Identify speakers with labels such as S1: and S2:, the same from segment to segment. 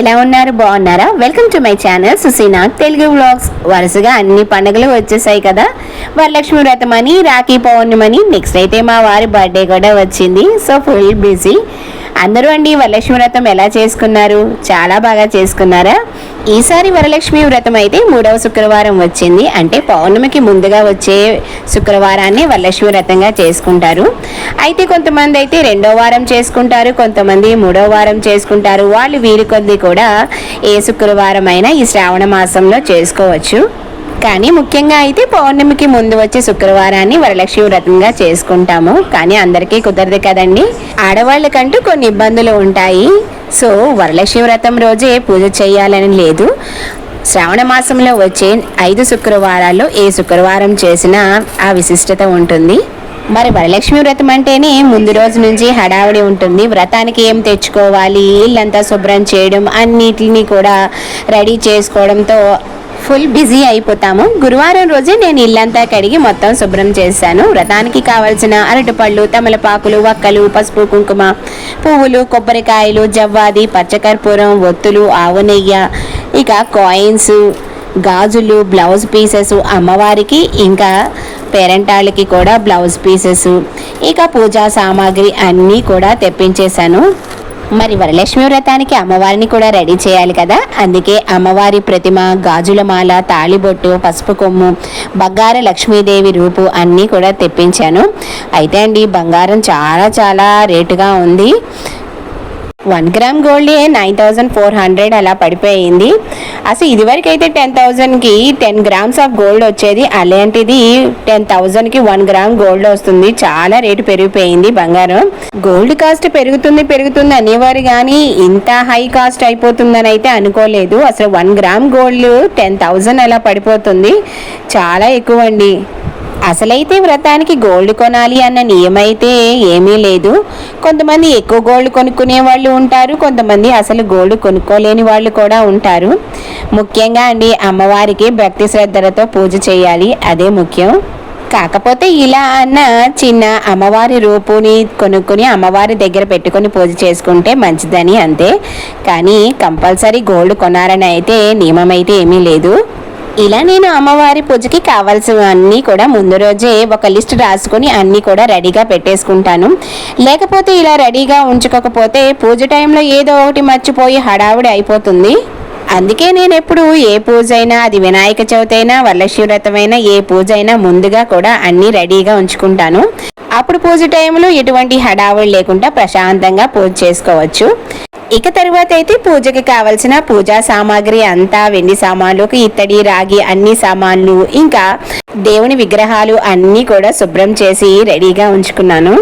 S1: ఎలా ఉన్నారు? బాగున్నారా? Welcome to my channel Suseena Telugu vlogs వరుసగా అన్ని పండుగలు వచ్చేసాయి కదా. వరలక్ష్మి వ్రతం అని రాఖీ పౌర్ణిమని నెక్స్ట్ అయితే మా వారి బర్త్డే కూడా వచ్చింది. సో ఫుల్ బిజీ అందరూ అండి వరలక్ష్మి వ్రతం ఎలా చేసుకున్నారు? చాలా బాగా చేసుకున్నారా? ఈసారి వరలక్ష్మి వ్రతం అయితే మూడవ శుక్రవారం వచ్చింది. అంటే పౌర్ణమికి ముందుగా వచ్చే శుక్రవారాన్ని వరలక్ష్మి వ్రతంగా చేసుకుంటారు. అయితే కొంతమంది అయితే రెండో వారం చేసుకుంటారు కొంతమంది మూడో వారం చేసుకుంటారు. వాళ్ళు వీరి కొద్ది కూడా ఏ శుక్రవారం అయినా ఈ శ్రావణ మాసంలో చేసుకోవచ్చు. కానీ ముఖ్యంగా అయితే పౌర్ణమికి ముందు వచ్చే శుక్రవారాన్ని వరలక్ష్మి వ్రతంగా చేసుకుంటాము. కానీ అందరికీ కుదరదు కదండి. ఆడవాళ్ళకంటూ కొన్ని ఇబ్బందులు ఉంటాయి. సో వరలక్ష్మి వ్రతం రోజే పూజ చేయాలని లేదు. శ్రావణ మాసంలో వచ్చే ఐదు శుక్రవారాల్లో ఏ శుక్రవారం చేసినా ఆ విశిష్టత ఉంటుంది. మరి వరలక్ష్మి వ్రతం అంటేనే ముందు రోజు నుంచి హడావిడి ఉంటుంది. వ్రతానికి ఏం తెచ్చుకోవాలి? ఇల్లంతా శుభ్రం చేయడం అన్నిటిని కూడా రెడీ చేసుకోవడంతో ఫుల్ బిజీ అయిపోతాము. గురువారం రోజే నేను ఇల్లంతా కడిగి మొత్తం శుభ్రం చేశాను. వ్రతానికి కావలసిన అరటిపళ్ళు తమలపాకులు వక్కలు పసుపు కుంకుమ పువ్వులు కొబ్బరికాయలు జవ్వాది పచ్చకర్పూరం ఒత్తులు ఆవు నెయ్య ఇక కాయిన్స్ గాజులు బ్లౌజ్ పీసెస్ అమ్మవారికి ఇంకా పేరెంటాళ్ళకి కూడా బ్లౌజ్ పీసెస్ ఇక పూజా సామాగ్రి అన్నీ కూడా తెప్పించేశాను. మరి వరలక్ష్మి వ్రతానికి అమ్మవారిని కూడా రెడీ చేయాలి కదా? అందుకే అమ్మవారి ప్రతిమ గాజుల మాల తాళిబొట్టు పసుపు కొమ్ము బంగార లక్ష్మీదేవి రూపు అన్నీ కూడా తెప్పించాను. అయితే అండి బంగారం చాలా చాలా రేటుగా ఉంది. One gram gold nine thousand four hundred అలా పడిపోయింది. అసలు ఇదివరకు అయితే టెన్ థౌజండ్కి టెన్ గ్రామ్స్ ఆఫ్ గోల్డ్ వచ్చేది. అలాంటిది టెన్ థౌజండ్కి వన్ గ్రామ్ గోల్డ్ వస్తుంది. చాలా రేటు పెరిగిపోయింది బంగారం. గోల్డ్ కాస్ట్ పెరుగుతుంది పెరుగుతుంది అనేవారు కానీ ఇంత హై కాస్ట్ అయిపోతుందని అయితే అనుకోలేదు. అసలు one gram gold ten thousand అలా పడిపోతుంది. చాలా ఎక్కువ అండి అసలైతే వ్రతానికి గోల్డ్ కొనాలి అన్న నియమైతే ఏమీ లేదు. కొంతమంది ఎక్కువ గోల్డ్ కొనుక్కునే వాళ్ళు ఉంటారు కొంతమంది అసలు గోల్డ్ కొనుక్కోలేని వాళ్ళు కూడా ఉంటారు. ముఖ్యంగా అండి అమ్మవారికి భక్తి శ్రద్ధలతో పూజ చేయాలి అదే ముఖ్యం. కాకపోతే ఇలా అన్న చిన్న అమ్మవారి రూపుని కొనుక్కొని అమ్మవారి దగ్గర పెట్టుకొని పూజ చేసుకుంటే మంచిదని అంతే. కానీ కంపల్సరీ గోల్డ్ కొనాలని అయితే నియమం అయితే ఏమీ లేదు. ఇలా నేను అమ్మవారి పూజకి కావాల్సినవన్నీ కూడా ముందు రోజే ఒక లిస్ట్ రాసుకొని అన్నీ కూడా రెడీగా పెట్టేసుకుంటాను. లేకపోతే ఇలా రెడీగా ఉంచుకోకపోతే పూజ టైంలో ఏదో ఒకటి మర్చిపోయి హడావుడి అయిపోతుంది. అందుకే నేను ఎప్పుడు ఏ పూజ అయినా అది వినాయక చవితి అయినా వరలక్ష్మి ఏ పూజ అయినా ముందుగా కూడా అన్నీ రెడీగా ఉంచుకుంటాను. అప్పుడు పూజ టైంలో ఎటువంటి హడావుడి లేకుండా ప్రశాంతంగా పూజ చేసుకోవచ్చు. ఇక తర్వాత అయితే పూజకి కావలసిన పూజా సామాగ్రి అంతా వెండి సామాన్లు ఇత్తడి రాగి అన్ని సామాన్లు ఇంకా దేవుని విగ్రహాలు అన్నీ కూడా శుభ్రం చేసి రెడీగా ఉంచుకున్నాను.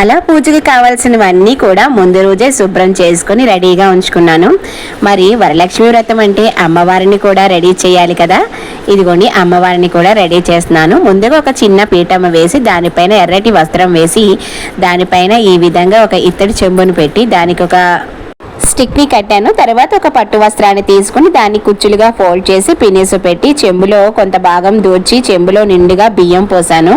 S1: అలా పూజకి కావాల్సినవన్నీ కూడా ముందు రోజే శుభ్రం చేసుకుని రెడీగా ఉంచుకున్నాను. మరి వరలక్ష్మి వ్రతం అంటే అమ్మవారిని కూడా రెడీ చేయాలి కదా. ఇదిగోండి అమ్మవారిని కూడా రెడీ చేస్తున్నాను. ముందుగా ఒక చిన్న పీఠమ్మ వేసి దానిపైన ఎర్రటి వస్త్రం వేసి దానిపైన ఈ విధంగా ఒక ఇత్తడి చెంబును పెట్టి దానికి ఒక స్టిక్ని కట్టాను. తర్వాత ఒక పట్టు వస్త్రాన్ని తీసుకుని దాన్ని కుచ్చులుగా ఫోల్డ్ చేసి పినేసు పెట్టి చెంబులో కొంత భాగం దూర్చి చెంబులో నిండుగా బియ్యం పోసాను.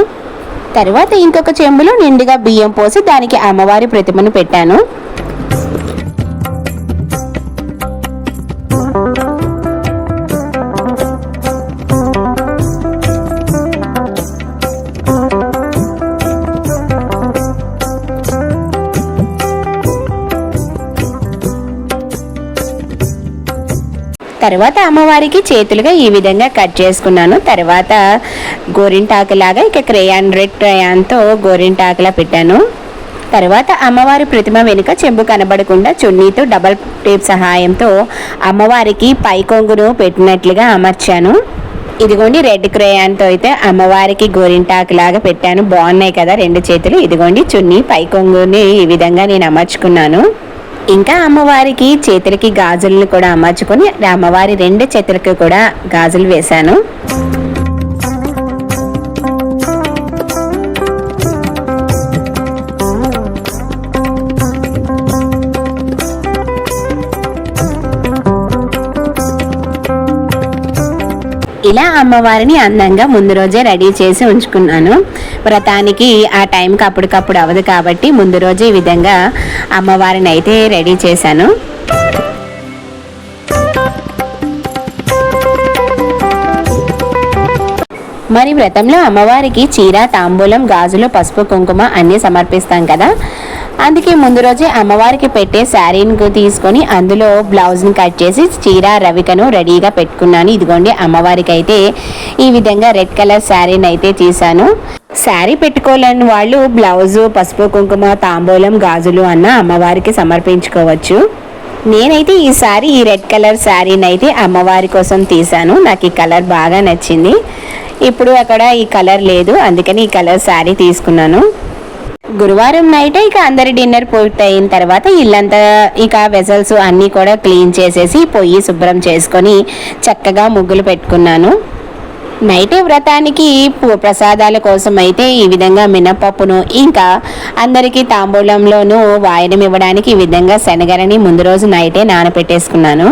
S1: తర్వాత ఇంకొక చెంబులో నిండుగా బియ్యం పోసి దానికి అమ్మవారి ప్రతిమను పెట్టాను. తర్వాత అమ్మవారికి చేతులుగా ఈ విధంగా కట్ చేసుకున్నాను. తర్వాత గోరింటాకులాగా ఇక క్రేయాన్ రెడ్ క్రేయాన్తో గోరింటాకులా పెట్టాను. తర్వాత అమ్మవారి ప్రతిమ వెనుక చెంబు కనబడకుండా చున్నీతో డబల్ టేప్ సహాయంతో అమ్మవారికి పై కొంగును పెట్టినట్లుగా అమర్చాను. ఇదిగోండి రెడ్ క్రేయాన్తో అయితే అమ్మవారికి గోరింటాకు లాగా పెట్టాను. బాగున్నాయి కదా రెండు చేతులు. ఇదిగోండి చున్నీ పై కొంగుని ఈ విధంగా నేను అమర్చుకున్నాను. ఇంకా అమ్మవారికి చేతులకి గాజులను కూడా అమర్చుకొని అమ్మవారి రెండు చేతులకు కూడా గాజులు వేశాను. ఇలా అమ్మవారిని అందంగా ముందు రోజే రెడీ చేసి ఉంచుకున్నాను. వ్రతానికి ఆ టైంకి అప్పటికప్పుడు అవదు కాబట్టి ముందు రోజే ఈ విధంగా అమ్మవారిని అయితే రెడీ చేశాను. మరి వ్రతంలో అమ్మవారికి చీర తాంబూలం గాజులు పసుపు కుంకుమ అన్నీ సమర్పిస్తాం కదా. అందుకే ముందు రోజే అమ్మవారికి పెట్టే శారీని తీసుకొని అందులో బ్లౌజ్ని కట్ చేసి చీర రవికను రెడీగా పెట్టుకున్నాను. ఇదిగోండి అమ్మవారికి అయితే ఈ విధంగా రెడ్ కలర్ శారీని అయితే తీసాను శారీ పెట్టుకోలేని వాళ్ళు బ్లౌజు పసుపు కుంకుమ తాంబూలం గాజులు అన్న అమ్మవారికి సమర్పించుకోవచ్చు. నేనైతే ఈ శారీ ఈ రెడ్ కలర్ శారీని అయితే అమ్మవారి కోసం తీసాను నాకు ఈ కలర్ బాగా నచ్చింది. ఇప్పుడు అక్కడ ఈ కలర్ లేదు. అందుకని ఈ కలర్ శారీ తీసుకున్నాను. గురువారం నైట్ ఇక అందరి డిన్నర్ పూర్తయిన తర్వాత ఇల్లంతా ఇక వెజల్స్ అన్నీ కూడా క్లీన్ చేసేసి పొయ్యి శుభ్రం చేసుకొని చక్కగా ముగ్గులు పెట్టుకున్నాను. నైటే వ్రతానికి ప్రసాదాల కోసం అయితే ఈ విధంగా మినపప్పును ఇంకా అందరికీ తాంబూలంలోనూ వాయనం ఇవ్వడానికి ఈ విధంగా శనగలని ముందు రోజు నైటే నానపెట్టేసుకున్నాను.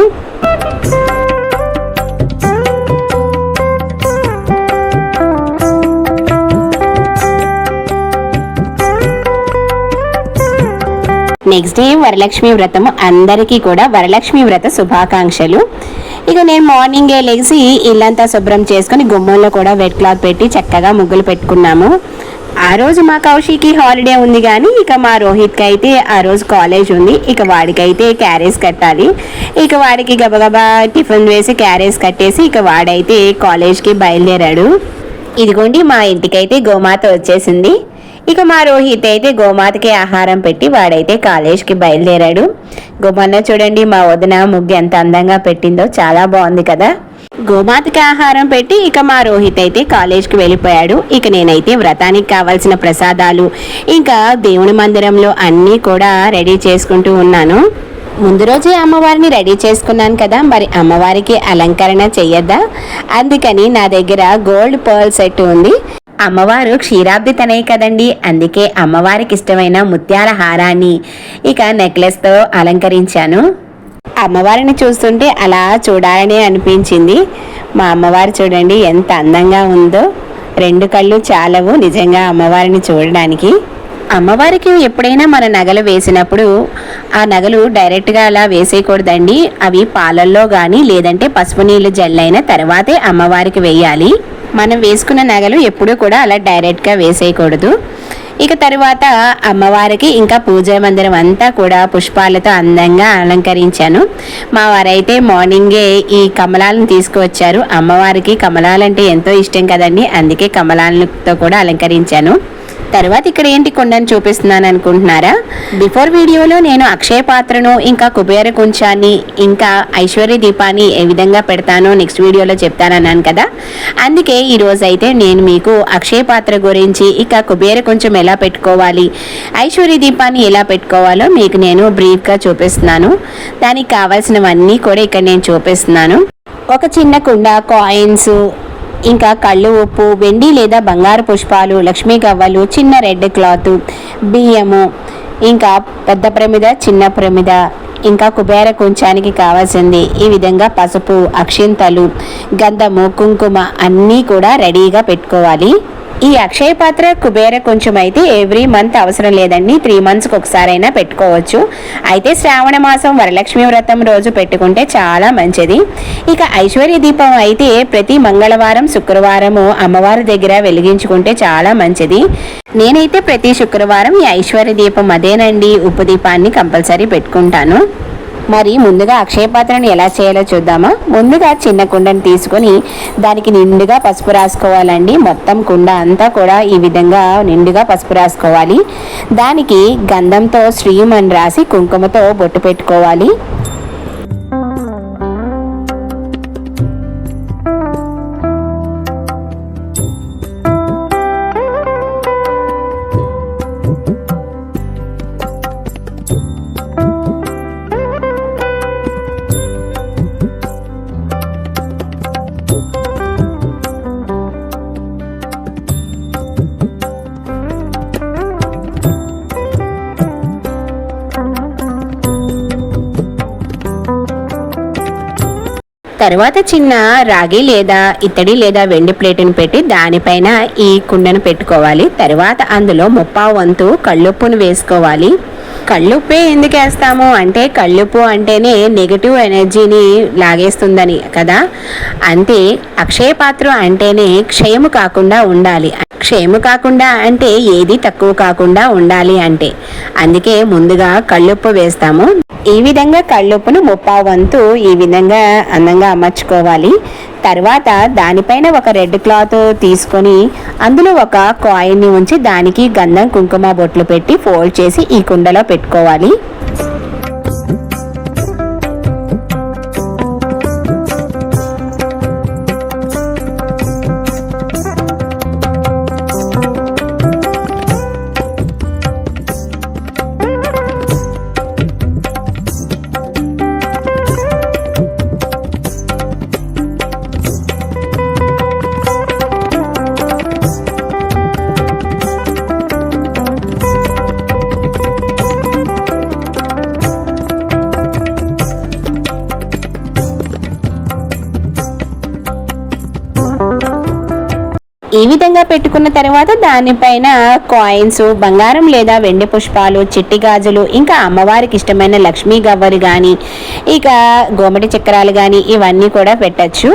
S1: నెక్స్ట్ డే వరలక్ష్మి వ్రతము అందరికీ కూడా వరలక్ష్మి వ్రత శుభాకాంక్షలు. ఇక నేను మార్నింగే లేచి ఇల్లంతా శుభ్రం చేసుకొని గుమ్మంలో కూడా వెట్ క్లాత్ పెట్టి చక్కగా ముగ్గులు పెట్టుకున్నాము. ఆ రోజు మా కౌశికి హాలిడే ఉంది కానీ ఇక మా రోహిత్కి అయితే ఆ రోజు కాలేజ్ ఉంది. ఇక వాడికైతే క్యారేజ్ కట్టాలి. ఇక వాడికి గబగబా టిఫిన్ వేసి క్యారేజ్ కట్టేసి ఇక వాడైతే కాలేజ్కి బయలుదేరాడు. ఇదిగోండి మా ఇంటికైతే గోమాత వచ్చేసింది. ఇక మా రోహిత్ అయితే గోమాతకి ఆహారం పెట్టి వాడైతే కాలేజ్కి బయలుదేరాడు. గోమాత చూడండి మా వదిన ముగ్గు ఎంత అందంగా పెట్టిందో చాలా బాగుంది కదా. గోమాతకి ఆహారం పెట్టి ఇక మా రోహిత్ అయితే కాలేజ్కి వెళ్ళిపోయాడు. ఇక నేనైతే వ్రతానికి కావాల్సిన ప్రసాదాలు ఇంకా దేవుని మందిరంలో అన్నీ కూడా రెడీ చేసుకుంటూ ఉన్నాను. ముందు రోజే అమ్మవారిని రెడీ చేసుకున్నాను కదా మరి అమ్మవారికి అలంకరణ చెయ్యద్దా? అందుకని నా దగ్గర గోల్డ్ పర్ల్ సెట్ ఉంది. అమ్మవారు క్షీరాబ్ది తనయ్య కదండి. అందుకే అమ్మవారికి ఇష్టమైన ముత్యాల హారాన్ని ఇక నెక్లెస్తో అలంకరించాను. అమ్మవారిని చూస్తుంటే అలా చూడాలని అనిపించింది. మా అమ్మవారు చూడండి ఎంత అందంగా ఉందో. రెండు కళ్ళు చాలవు నిజంగా అమ్మవారిని చూడడానికి. అమ్మవారికి ఎప్పుడైనా మన నగలు వేసినప్పుడు ఆ నగలు డైరెక్ట్గా అలా వేసేయకూడదండి. అవి పాలల్లో కానీ లేదంటే పసుపు నీళ్ళు జల్లైన తర్వాతే అమ్మవారికి వేయాలి. మనం వేసుకున్న నగలు ఎప్పుడూ కూడా అలా డైరెక్ట్గా వేసేయకూడదు. ఇక తరువాత అమ్మవారికి ఇంకా పూజా మందిరం అంతా కూడా పుష్పాలతో అందంగా అలంకరించాను. మా వారైతే మార్నింగే ఈ కమలాలను తీసుకువచ్చారు. అమ్మవారికి కమలాలంటే ఎంతో ఇష్టం కదండి. అందుకే కమలాలతో కూడా అలంకరించాను. తర్వాత ఇక్కడ ఏంటి కొండను చూపిస్తున్నాను అనుకుంటున్నారా? బిఫోర్ వీడియోలో నేను అక్షయ పాత్రను ఇంకా కుబేర కుంచాన్ని ఇంకా ఐశ్వర్య దీపాన్ని ఏ విధంగా పెడతానో నెక్స్ట్ వీడియోలో చెప్తానన్నాను కదా. అందుకే ఈరోజు అయితే నేను మీకు అక్షయ పాత్ర గురించి ఇక కుబేర కొంచెం ఎలా పెట్టుకోవాలి ఐశ్వర్య దీపాన్ని ఎలా పెట్టుకోవాలో మీకు నేను బ్రీఫ్గా చూపిస్తున్నాను. దానికి కావాల్సినవన్నీ కూడా ఇక్కడ నేను చూపిస్తున్నాను. ఒక చిన్న కుండ కాయిన్స్ ఇంకా కళ్ళు ఉప్పు వెండి లేదా బంగారు పుష్పాలు లక్ష్మీ గవ్వలు చిన్న రెడ్ క్లాత్ బియ్యము ఇంకా పెద్ద ప్రమిద చిన్న ప్రమిద ఇంకా కుబేర కుంచానికి కావాల్సింది ఈ విధంగా పసుపు అక్షింతలు గంధము కుంకుమ అన్నీ కూడా రెడీగా పెట్టుకోవాలి. ఈ అక్షయ పాత్ర కుబేర కొంచెం అయితే ఎవ్రీ మంత్ అవసరం లేదండి. త్రీ మంత్స్కి ఒకసారైనా పెట్టుకోవచ్చు. అయితే శ్రావణ మాసం వరలక్ష్మి వ్రతం రోజు పెట్టుకుంటే చాలా మంచిది. ఇక ఐశ్వర్య దీపం అయితే ప్రతి మంగళవారం శుక్రవారము అమ్మవారి దగ్గర వెలిగించుకుంటే చాలా మంచిది. నేనైతే ప్రతి శుక్రవారం ఈ ఐశ్వర్య దీపం అదేనండి. ఉప్పు దీపాన్ని కంపల్సరీ పెట్టుకుంటాను. మరి ముందుగా అక్షయ పాత్రను ఎలా చేయాలో చూద్దామా? ముందుగా చిన్న కుండను తీసుకొని దానికి నిండుగా పసుపు రాసుకోవాలండి. మొత్తం కుండ అంతా కూడా ఈ విధంగా నిండుగా పసుపు రాసుకోవాలి. దానికి గంధంతో శ్రీం అని రాసి కుంకుమతో బొట్టు పెట్టుకోవాలి. తర్వాత చిన్న రాగి లేదా ఇత్తడి లేదా వెండి ప్లేటును పెట్టి దానిపైన ఈ కుండను పెట్టుకోవాలి. తర్వాత అందులో ముప్పావు వంతు కళ్ళుప్పును వేసుకోవాలి. కళ్ళుప్పే ఎందుకు వేస్తాము? అంటే కళ్ళుప్పు అంటేనే నెగిటివ్ ఎనర్జీని లాగేస్తుందని కదా? అంతే అక్షయ పాత్ర అంటేనే క్షయము కాకుండా ఉండాలి. క్షయము కాకుండా అంటే ఏది తక్కువ కాకుండా ఉండాలి అంటే. అందుకే ముందుగా కళ్ళుప్పు వేస్తాము. ఈ విధంగా కళ్ళుప్పును ముప్పావు వంతు ఈ విధంగా అందంగా అమర్చుకోవాలి. తర్వాత దానిపైన ఒక రెడ్ క్లాత్ తీసుకొని అందులో ఒక కాయిన్ని ఉంచి దానికి గంధం కుంకుమ బొట్లు పెట్టి ఫోల్డ్ చేసి ఈ కుండలో పెట్టుకోవాలి. విధంగా పెట్టుకున్న తర్వాత దానిపైన కాయిన్స్ బంగారం లేదా వెండి పుష్పాలు చిట్టి గాజులు ఇంకా అమ్మవారికి ఇష్టమైన లక్ష్మీ గవ్వలు కానీ ఇక గోమటి చక్రాలు కానీ ఇవన్నీ కూడా పెట్టచ్చు.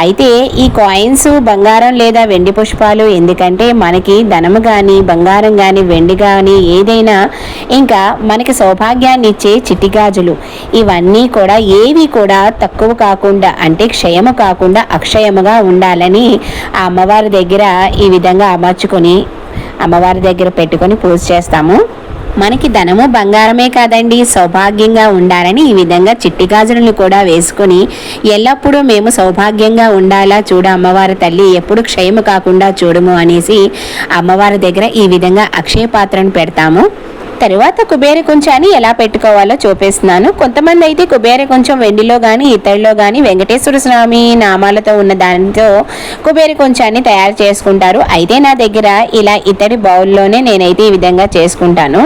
S1: అయితే ఈ కాయిన్స్ బంగారం లేదా వెండి పుష్పాలు ఎందుకంటే మనకి ధనము కానీ బంగారం కానీ వెండి కానీ ఏదైనా ఇంకా మనకి సౌభాగ్యాన్ని ఇచ్చే చిట్టి గాజులు. ఇవన్నీ కూడా ఏవి కూడా తక్కువ కాకుండా అంటే క్షయము కాకుండా అక్షయముగా ఉండాలని ఆ అమ్మవారి దగ్గర ఈ విధంగా అమర్చుకొని అమ్మవారి దగ్గర పెట్టుకొని పూజ చేస్తాము. మనకి ధనము బంగారమే కాదండి. సౌభాగ్యంగా ఉండాలని ఈ విధంగా చిట్టి గాజులను కూడా వేసుకొని ఎల్లప్పుడూ మేము సౌభాగ్యంగా ఉండాలా? చూడు అమ్మవారి తల్లి ఎప్పుడు క్షయము కాకుండా చూడము అనేసి అమ్మవారి దగ్గర ఈ విధంగా అక్షయ పాత్రను పెడతాము. తరువాత కుబేర కొంచాన్ని ఎలా పెట్టుకోవాలో చూపిస్తున్నాను. కొంతమంది అయితే కుబేర కొంచెం వెండిలో కానీ ఇతడిలో కానీ వెంకటేశ్వర స్వామి నామాలతో ఉన్న దానితో కుబేర కొంచాన్ని తయారు చేసుకుంటారు. అయితే నా దగ్గర ఇలా ఇతడి బౌల్లోనే నేనైతే ఈ విధంగా చేసుకుంటాను.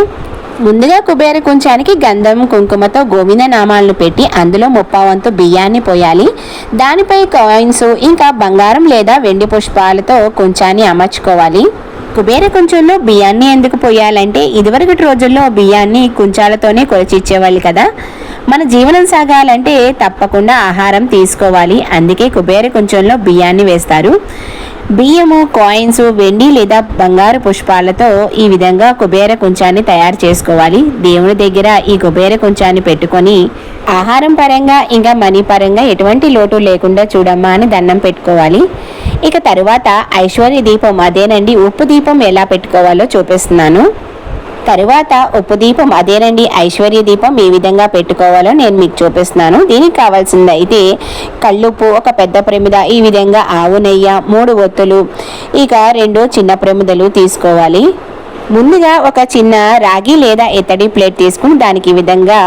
S1: ముందుగా కుబేర కుంచానికి గంధం కుంకుమతో గోవింద నామాలను పెట్టి అందులో ముప్పావంతు బియ్యాన్ని పోయాలి. దానిపై కాయిన్స్ ఇంకా బంగారం లేదా వెండి పుష్పాలతో కుంచాన్ని అమర్చుకోవాలి. కుబేర కుంచంలో బియ్యాన్ని ఎందుకు పోయాలంటే ఇదివరకటి రోజుల్లో బియ్యాన్ని కుంచాలతోనే కొలిచిచ్చేవాళ్ళు కదా. మన జీవనం సాగాలంటే తప్పకుండా ఆహారం తీసుకోవాలి. అందుకే కుబేర కుంచంలో బియ్యాన్ని వేస్తారు. బియ్యము కాయిన్స్ వెండి లేదా బంగారు పుష్పాలతో ఈ విధంగా కుబేర కుంచాన్ని తయారు చేసుకోవాలి. దేవుని దగ్గర ఈ కుబేర కుంచాన్ని పెట్టుకొని ఆహారం పరంగా ఇంకా మనీ పరంగా ఎటువంటి లోటు లేకుండా చూడమ్మా అని దండం పెట్టుకోవాలి. ఇక తరువాత ఐశ్వర్య దీపం అదేనండి. ఉప్పు దీపం ఎలా పెట్టుకోవాలో చూపిస్తున్నాను. తరువాత ఉప్పు దీపం అదేనండి. ఐశ్వర్య దీపం ఏ విధంగా పెట్టుకోవాలో నేను మీకు చూపిస్తున్నాను. దీనికి కావాల్సింది అయితే కళ్ళుప్పు ఒక పెద్ద ప్రమిద ఈ విధంగా ఆవు నెయ్య మూడు ఒత్తులు ఇక రెండు చిన్న ప్రమిదలు తీసుకోవాలి. ముందుగా ఒక చిన్న రాగి లేదా ఇత్తడి ప్లేట్ తీసుకుని దానికి ఈ విధంగా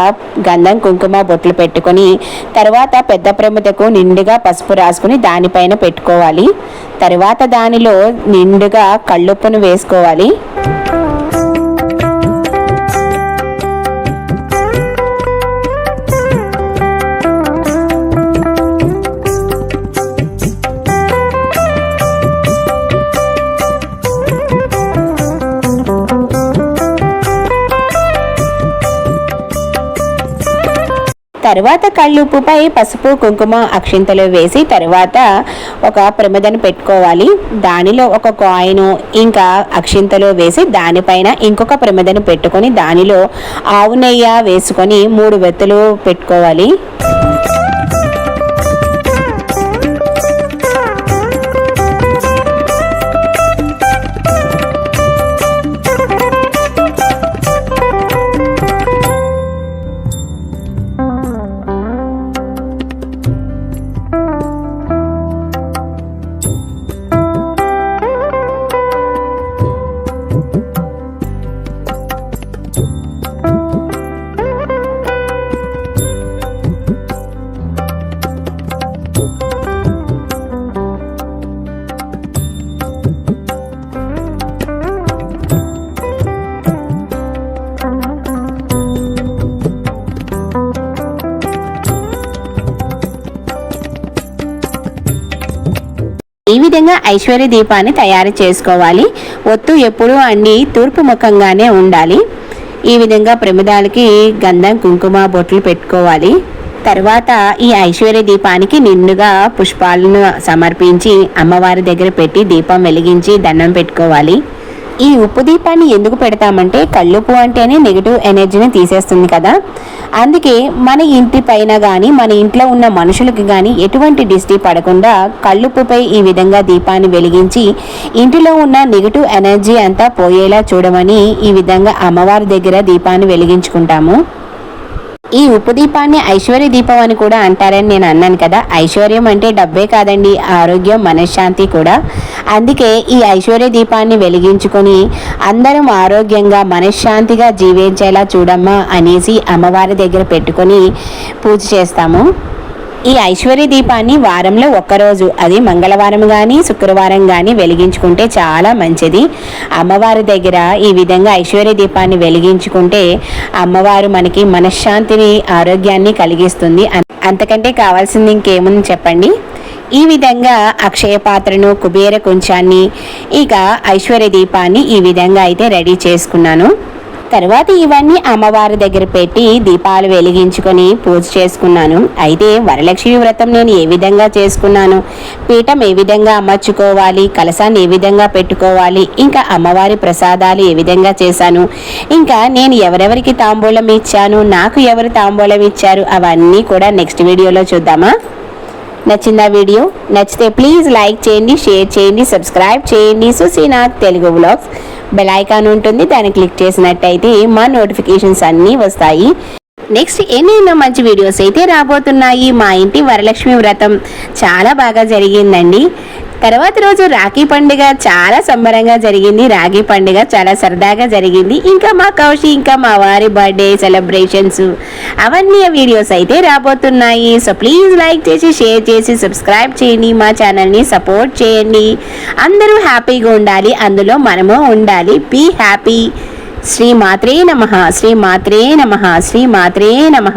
S1: గంధం కుంకుమ బొట్లు పెట్టుకొని తర్వాత పెద్ద ప్రమిదకు నిండుగా పసుపు రాసుకుని దానిపైన పెట్టుకోవాలి. తర్వాత దానిలో నిండుగా కళ్ళుప్పును వేసుకోవాలి. తర్వాత కళ్ళుప్పుపై పసుపు కుంకుమ అక్షింతలు వేసి తర్వాత ఒక ప్రమిదను పెట్టుకోవాలి. దానిలో ఒక కాయిన్ ఇంకా అక్షింతలు వేసి దానిపైన ఇంకొక ప్రమిదను పెట్టుకొని దానిలో ఆవు నెయ్యి వేసుకొని మూడు వెత్తులు పెట్టుకోవాలి. ఐశ్వర్య దీపాన్ని తయారు చేసుకోవాలి. ఒత్తు ఎప్పుడూ అన్ని తూర్పు ముఖంగానే ఉండాలి. ఈ విధంగా ప్రమిదాలకి గంధం కుంకుమ బొట్లు పెట్టుకోవాలి. తర్వాత ఈ ఐశ్వర్య దీపానికి నిండుగా పుష్పాలను సమర్పించి అమ్మవారి దగ్గర పెట్టి దీపం వెలిగించి దండం పెట్టుకోవాలి. ఈ ఉప్పు దీపాన్ని ఎందుకు పెడతామంటే కళ్ళుప్పు అంటేనే నెగిటివ్ ఎనర్జీని తీసేస్తుంది కదా. అందుకే మన ఇంటి పైన కానీ మన ఇంట్లో ఉన్న మనుషులకి కానీ ఎటువంటి దిష్టి పడకుండా కళ్ళుప్పుపై ఈ విధంగా దీపాన్ని వెలిగించి ఇంటిలో ఉన్న నెగిటివ్ ఎనర్జీ అంతా పోయేలా చూడమని ఈ విధంగా అమ్మవారి దగ్గర దీపాన్ని వెలిగించుకుంటాము. ఈ ఉపదీపాన్ని ఐశ్వర్య దీపం అని కూడా అంటారని నేను అన్నాను కదా. ఐశ్వర్యం అంటే డబ్బే కాదండి ఆరోగ్యం మనశ్శాంతి కూడా. అందుకే ఈ ఐశ్వర్య దీపాన్ని వెలిగించుకొని అందరం ఆరోగ్యంగా మనశ్శాంతిగా జీవించేలా చూడమ్మా అనేసి అమ్మవారి దగ్గర పెట్టుకొని పూజ చేస్తాము. ఈ ఐశ్వర్య దీపాన్ని వారంలో ఒక్కరోజు అది మంగళవారం కానీ శుక్రవారం కానీ వెలిగించుకుంటే చాలా మంచిది. అమ్మవారి దగ్గర ఈ విధంగా ఐశ్వర్య దీపాన్ని వెలిగించుకుంటే అమ్మవారు మనకి మనశ్శాంతిని ఆరోగ్యాన్ని కలిగిస్తుంది. అంతకంటే కావాల్సింది ఇంకేముంది చెప్పండి? ఈ విధంగా అక్షయ పాత్రను కుబేర కుంచాన్ని ఇక ఐశ్వర్య దీపాన్ని ఈ విధంగా అయితే రెడీ చేసుకున్నాను. తర్వాత ఇవన్నీ అమ్మవారి దగ్గర పెట్టి దీపాలు వెలిగించుకొని పూజ చేసుకున్నాను. అయితే వరలక్ష్మి వ్రతం నేను ఏ విధంగా చేసుకున్నాను? పీఠం ఏ విధంగా అమర్చుకోవాలి? కలసాన్ని ఏ విధంగా పెట్టుకోవాలి? ఇంకా అమ్మవారి ప్రసాదాలు ఏ విధంగా చేశాను? ఇంకా నేను ఎవరెవరికి తాంబూలం ఇచ్చాను? నాకు ఎవరు తాంబూలం ఇచ్చారు? అవన్నీ కూడా నెక్స్ట్ వీడియోలో చూద్దామా? నచ్చిందా వీడియో? నచ్చితే ప్లీజ్ లైక్ చేయండి షేర్ చేయండి సబ్స్క్రైబ్ చేయండి. Suseenath Telugu blogs bell icon ఉంటుంది దాన్ని క్లిక్ చేసినట్టయితే మా నోటిఫికేషన్స్ అన్నీ వస్తాయి. నెక్స్ట్ ఎన్నెన్నో మంచి వీడియోస్ అయితే రాబోతున్నాయి. మా ఇంటి వరలక్ష్మి వ్రతం చాలా బాగా జరిగిందండి. తర్వాత రోజు రాఖీ పండుగ చాలా సంబరంగా జరిగింది. రాఖీ పండుగ చాలా సరదాగా జరిగింది. ఇంకా మా కౌశి ఇంకా మా వారి బర్త్డే సెలబ్రేషన్స్ అవన్నీ వీడియోస్ అయితే రాబోతున్నాయి. సో ప్లీజ్ లైక్ చేసి షేర్ చేసి సబ్స్క్రైబ్ చేయండి. మా ఛానల్ని సపోర్ట్ చేయండి. అందరూ హ్యాపీగా ఉండాలి. అందులో మనము ఉండాలి. బీ హ్యాపీ శ్రీ మాత్రే నమ. శ్రీ మాత్రే నమ. శ్రీ మాత్రే నమ.